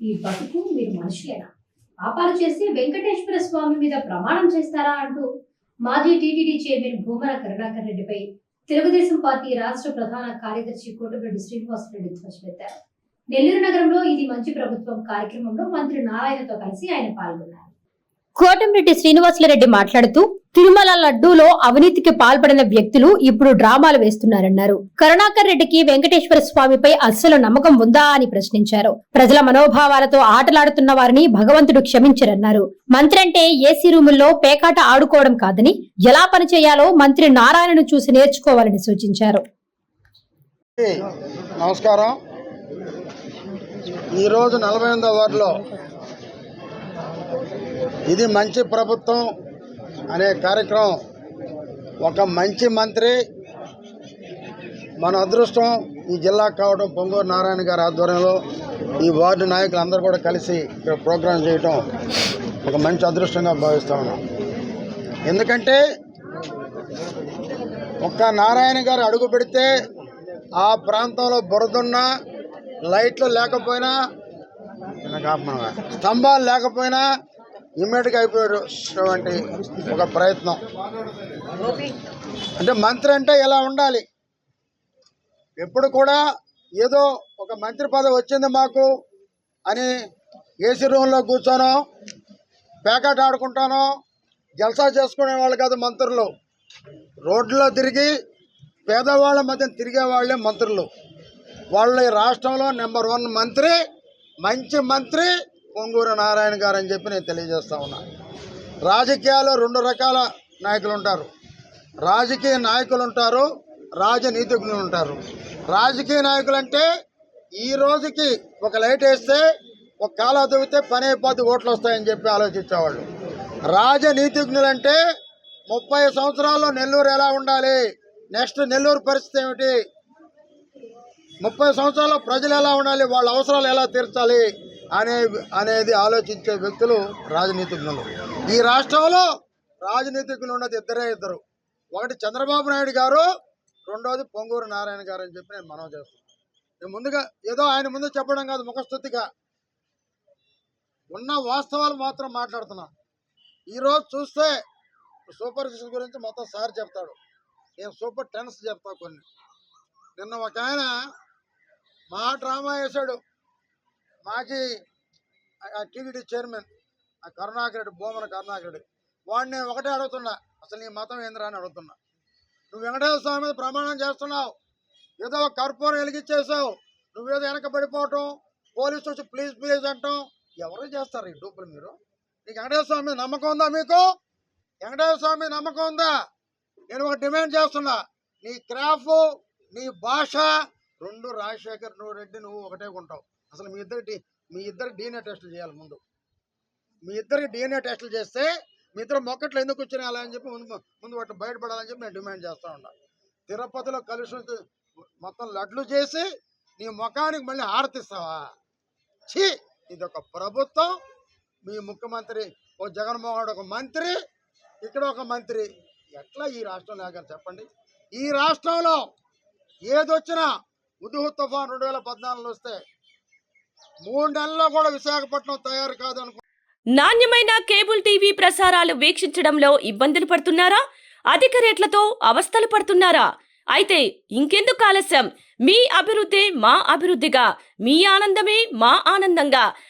ఈ బతుకు మీరు మనుషులేనా పాపాలు చేసి వెంకటేశ్వర స్వామి మీద ప్రమాణం చేస్తారా అంటూ మాజీ టీటీడీ చైర్మన్ భూమన కరుణాకర్ రెడ్డిపై తెలుగుదేశం పార్టీ రాష్ట్ర ప్రధాన కార్యదర్శి కోటమిరెడ్డి శ్రీనివాసరెడ్డి ధ్వజమెత్తారు నెల్లూరు నగరంలో ఇది మంచి ప్రభుత్వం కార్యక్రమంలో మంత్రి నారాయణతో కలిసి ఆయన పాల్గొన్నారు. కోటంరెడ్డి శ్రీనివాసులరెడ్డి మాట్లాడుతూ తిరుమల లడ్డూలో అవినీతికి పాల్పడిన వ్యక్తులు ఇప్పుడు డ్రామాలు వేస్తున్నారన్నారు. కరుణాకర్ రెడ్డికి వెంకటేశ్వర స్వామిపై అస్సలు నమ్మకం ఉందా అని ప్రశ్నించారు. ప్రజల మనోభావాలతో ఆటలాడుతున్న వారిని భగవంతుడు క్షమించరన్నారు. మంత్రి అంటే ఏసీ రూముల్లో పేకాట ఆడుకోవడం కాదని ఎలా పనిచేయాలో మంత్రి నారాయణను చూసి నేర్చుకోవాలని సూచించారు. నమస్కారం. ఈరోజు నలభై ఎనిమిదో వార్డులో ఇది మంచి ప్రభుత్వం అనే కార్యక్రమం ఒక మంచి మంత్రి మన అదృష్టం ఈ జిల్లా కావడం పొంగూరు నారాయణ గారి ఆధ్వర్యంలో ఈ వార్డు నాయకులు అందరూ కూడా కలిసి ఇక్కడ ప్రోగ్రాం చేయటం ఒక మంచి అదృష్టంగా భావిస్తా ఉన్నాం ఎందుకంటే ఒక్క నారాయణ గారు అడుగు పెడితే ఆ ప్రాంతంలో బురదున్నా లైట్లు లేకపోయినా. స్తంభాలు లేకపోయినా ఇమ్మీడియట్గా అయిపోయేటువంటి ఒక ప్రయత్నం. అంటే మంత్రి అంటే ఎలా ఉండాలి? ఎప్పుడు కూడా ఏదో ఒక మంత్రి పదవి వచ్చింది మాకు అని ఏసీ రూమ్లో కూర్చోనో పేకాట ఆడుకుంటానో జల్సా చేసుకునే వాళ్ళు కాదు మంత్రులు. రోడ్లో తిరిగి పేదవాళ్ళ మధ్య తిరిగే వాళ్ళే మంత్రులు. వాళ్ళ రాష్ట్రంలో నెంబర్ వన్ మంత్రి మంచి మంత్రి పొంగూరు నారాయణ గారు అని చెప్పి నేను తెలియజేస్తా ఉన్నా. రాజకీయాల్లో రెండు రకాల నాయకులు ఉంటారు. రాజకీయ నాయకులు ఉంటారు రాజనీతిజ్ఞులు ఉంటారు. రాజకీయ నాయకులు అంటే ఈ రోజుకి ఒక లైట్ వేస్తే ఒక కాలు అదివితే పని అయిపోతే ఓట్లు వస్తాయని చెప్పి ఆలోచించేవాళ్ళు. రాజనీతిజ్ఞులు అంటే ముప్పై సంవత్సరాల్లో నెల్లూరు ఎలా ఉండాలి? నెక్స్ట్ నెల్లూరు పరిస్థితి ఏమిటి? ముప్పై సంవత్సరాల్లో ప్రజలు ఎలా ఉండాలి? వాళ్ళ అవసరాలు ఎలా తీర్చాలి? అనే అనేది ఆలోచించే వ్యక్తులు రాజనీతిజ్ఞులు. ఈ రాష్ట్రంలో రాజనీతిజ్ఞులు ఉన్నది ఇద్దరే ఇద్దరు. ఒకటి చంద్రబాబు నాయుడు గారు రెండోది పొంగూరు నారాయణ గారు అని చెప్పి నేను మనవి చేస్తున్నాను. నేను ముందుగా ఏదో ఆయన ముందు చెప్పడం కాదు ముఖస్థుతిగా ఉన్న వాస్తవాలు మాత్రం మాట్లాడుతున్నాను ఈరోజు చూస్తే సూపర్ సిక్స్ గురించి మొత్తం సార్ చెప్తాడు. నేను సూపర్ టెన్స్ చెప్తా కొన్ని. నిన్న ఒక ఆయన మా డ్రామా వేశాడు మాజీ టీడీడీ చైర్మన్ ఆ కరుణాకర్ రెడ్డి భూమన కరుణాకర్ రెడ్డి. వాడిని నేను ఒకటే అడుగుతున్నా. అసలు నీ మతం ఏందిరా అని అడుగుతున్నా. నువ్వు వెంకటేశ్వర స్వామి మీద ప్రమాణం చేస్తున్నావు. ఏదో ఒక కర్పూరం వెలిగించేసావు నువ్వేదో వెనక పడిపోవటం పోలీసు వచ్చి ప్లీజ్ ప్లీజ్ అంటాం. ఎవరు చేస్తారు ఈ డూపులు మీరు? నీకు వెంకటేశ్వర స్వామి మీద నమ్మకం ఉందా మీకు? వెంకటేశ్వర స్వామి మీద నమ్మకం ఉందా? నేను ఒక డిమాండ్ చేస్తున్నా. నీ క్రాఫ్ నీ భాష రెండు రాజశేఖర్ నువ్వు రెడ్డి నువ్వు ఒకటే కొంటావు. అసలు మీ ఇద్దరు మీ ఇద్దరు డిఎన్ఏ టెస్టులు చేయాలి ముందు. మీ ఇద్దరికి డిఎన్ఏ టెస్టులు చేస్తే మీ ఇద్దరు మొక్కట్లు ఎందుకు వచ్చినాయి అని చెప్పి ముందు ముందు వాటిని బయటపడాలని చెప్పి నేను డిమాండ్ చేస్తూ ఉన్నా. తిరుపతిలో కలిసి మొత్తం లడ్లు చేసి నీ ముఖానికి మళ్ళీ హారతిస్తావా? ఛీ! ఇది ఒక ప్రభుత్వం. మీ ముఖ్యమంత్రి ఓ జగన్మోహన్ రెడ్డి ఒక మంత్రి. ఇక్కడ ఒక మంత్రి. ఎట్లా ఈ రాష్ట్రంలో ఆగారు చెప్పండి? ఈ రాష్ట్రంలో ఏదొచ్చినా ఉదుహు తుఫాన్ రెండు వేల పద్నాలుగులో వస్తే మూడు నెలల్లో కూడా విశాఖపట్నం తయారు కాదనుకో నాణ్యమైన కేబుల్ టీవీ ప్రసారాలు వీక్షించడంలో ఇబ్బందులు పడుతున్నారా? అధిక రేట్లతో అవస్థలు పడుతున్నారా? అయితే ఇంకెందుకు ఆలస్యం? మీ అభివృద్ధి మా అభివృద్ధిగా మీ ఆనందమే మా ఆనందంగా.